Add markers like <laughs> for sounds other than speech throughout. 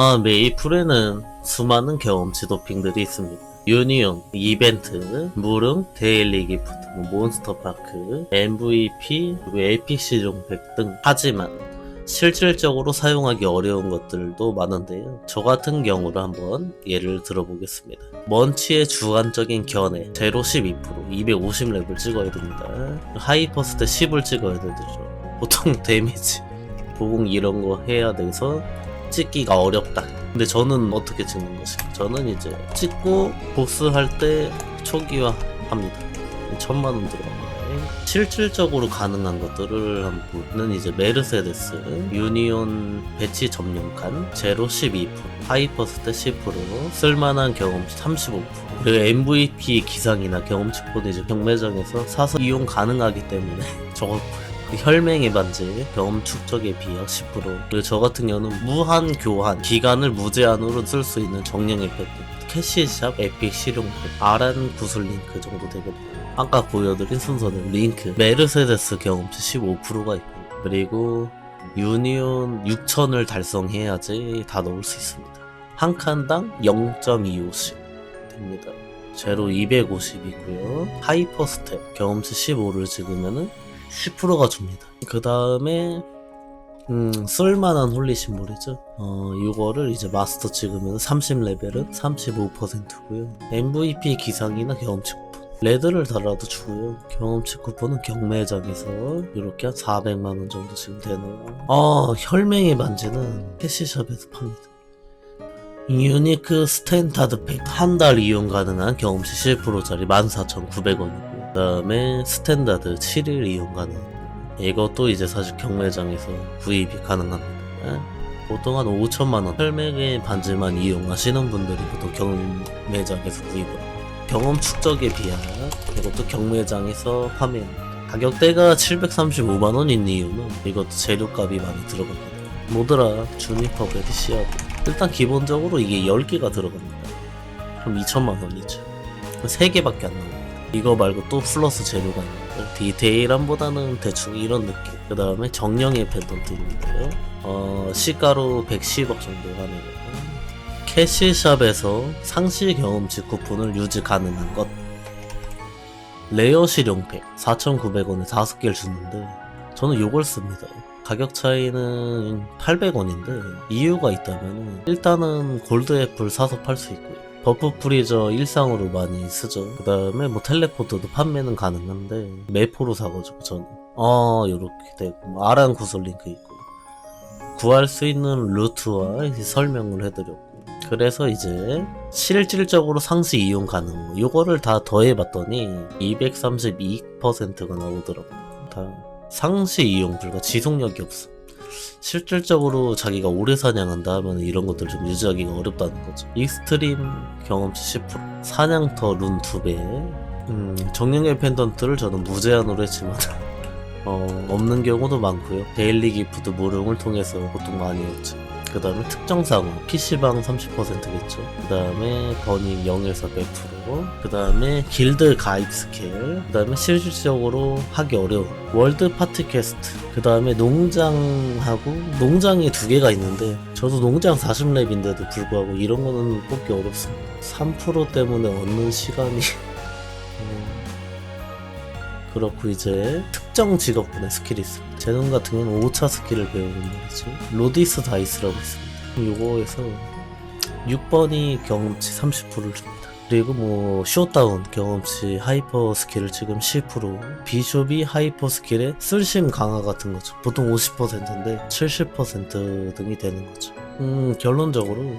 아, 메이플에는 수많은 경험치 도핑들이 있습니다. 유니온, 이벤트, 무릉, 데일리 기프트, 뭐 몬스터파크, MVP, 에픽 시종팩 등. 하지만 실질적으로 사용하기 어려운 것들도 많은데요. 저 같은 경우를 한번 예를 들어보겠습니다. 먼치의 주관적인 견해, 제로 12%, 250렙을 찍어야 됩니다. 하이퍼스 때 10을 찍어야 되죠. 보통 <laughs> 데미지, 보공 이런 거 해야 돼서 찍기가 어렵다. 근데 저는 어떻게 찍는 것인가? 저는 이제 찍고 보스 할때 초기화 합니다. 천만 원 들어갑니다. 실질적으로 가능한 것들을 한번 보는 이제 메르세데스, 유니온 배치 점령칸, 제로 12%, 하이퍼스 때 10%, 쓸만한 경험치 35%, 그리고 MVP 기상이나 경험치 코드 이제 경매장에서 사서 이용 가능하기 때문에 <laughs> 저거 그 혈맹의 반지, 경험 축적의 비약 10%. 그리고 저 같은 경우는 무한 교환, 기간을 무제한으로 쓸 수 있는 정령의 팩, 캐시샵, 에픽 실용팩, 아란 구슬 링크 정도 되거든요. 아까 보여드린 순서는 링크, 메르세데스 경험치 15%가 있고, 그리고 유니온 6000을 달성해야지 다 넣을 수 있습니다. 한 칸당 0.25씩 됩니다. 제로 250이고요. 하이퍼 스텝 경험치 15를 찍으면은 10%가 줍니다. 그 다음에 음, 쓸만한 홀리 심볼이죠. 어, 이거를 이제 마스터 찍으면 30레벨은 35%고요. MVP 기상이나 경험치 쿠폰. 레드를 달아도 주고요. 경험치 쿠폰은 경매장에서 이렇게 한 400만원 정도 지금 되네요. 아, 혈맹의 반지는 캐시샵에서 팝니다. 유니크 스탠다드 팩 한 달 이용 가능한 경험치 10%짜리 14,900원이고 그 다음에 스탠다드 7일 이용 가능. 이것도 이제 사실 경매장에서 구입이 가능합니다. 보통 한 5천만원. 혈맥의 반지만 이용하시는 분들이 보통 경매장에서 구입을 합니다. 경험 축적에 비하여 이것도 경매장에서 판매합니다. 가격대가 735만원 있는 이유는 이것도 재료값이 많이 들어갑니다. 모드라, 주니퍼, 베디시아도. 일단 기본적으로 이게 10개가 들어갑니다. 그럼 2천만 원이죠. 3개밖에 안 나옵니다. 이거 말고 또 플러스 재료가 있는데 디테일함보다는 대충 이런 느낌. 그 다음에 정령의 펜던트인데요. 어, 시가로 110억 정도 하네요. 캐시샵에서 상시 경험치 쿠폰을 유지 가능한 것. 레어 실용팩 4,900원에 5개를 주는데 저는 요걸 씁니다. 가격 차이는 800원인데 이유가 있다면 일단은 골드 애플 사서 팔 수 있고요. 버프 프리저 일상으로 많이 쓰죠. 그 다음에 뭐 텔레포트도 판매는 가능한데 매포로 사가지고 저는 어 요렇게 되고 뭐 아란 구슬 링크 있고 구할 수 있는 루트와 설명을 해드렸고 그래서 이제 실질적으로 상시 이용 가능 요거를 다 더해봤더니 232%가 나오더라고요. 다 상시 이용 불가 지속력이 없어. 실질적으로 자기가 오래 사냥한다 하면 이런 것들 좀 유지하기가 어렵다는 거죠. 익스트림 경험치 10%, 사냥터 룬 2배, 음, 정령의 펜던트를 저는 무제한으로 했지만 <laughs> 어, 없는 경우도 많고요. 데일리 기프트 무릉을 통해서 보통 많이 했죠. 그 다음에 특정 상황, PC방 30%겠죠. 그 다음에 버닝 0에서 100%. 그 다음에 길드 가입 스킬. 그 다음에 실질적으로 하기 어려운 월드 파티 퀘스트. 그 다음에 농장하고, 농장이 두 개가 있는데, 저도 농장 40렙인데도 불구하고 이런 거는 뽑기 어렵습니다. 3% 때문에 얻는 시간이. <laughs> 음, 그렇고 이제 특정 직업군의 스킬이 있습니다. 제논 같은 경우는 5차 스킬을 배우는 말이죠. 로디스 다이스라고 있습니다. 요거에서 6번이 경험치 30%를 줍니다. 그리고 뭐 쇼다운 경험치 하이퍼 스킬을 지금 10% 비숍이 하이퍼 스킬의 쓸심 강화 같은 거죠. 보통 50%인데 70% 등이 되는 거죠. 음 결론적으로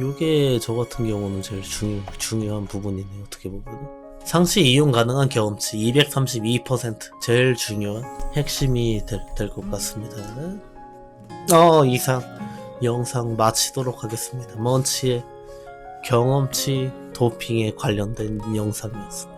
요게 저 같은 경우는 제일 중요, 중요한 부분이네요. 어떻게 보면. 상시 이용 가능한 경험치 232% 제일 중요한 핵심이 될것 같습니다. 어 이상 영상 마치도록 하겠습니다. 먼치의 경험치 도핑에 관련된 영상이었습니다.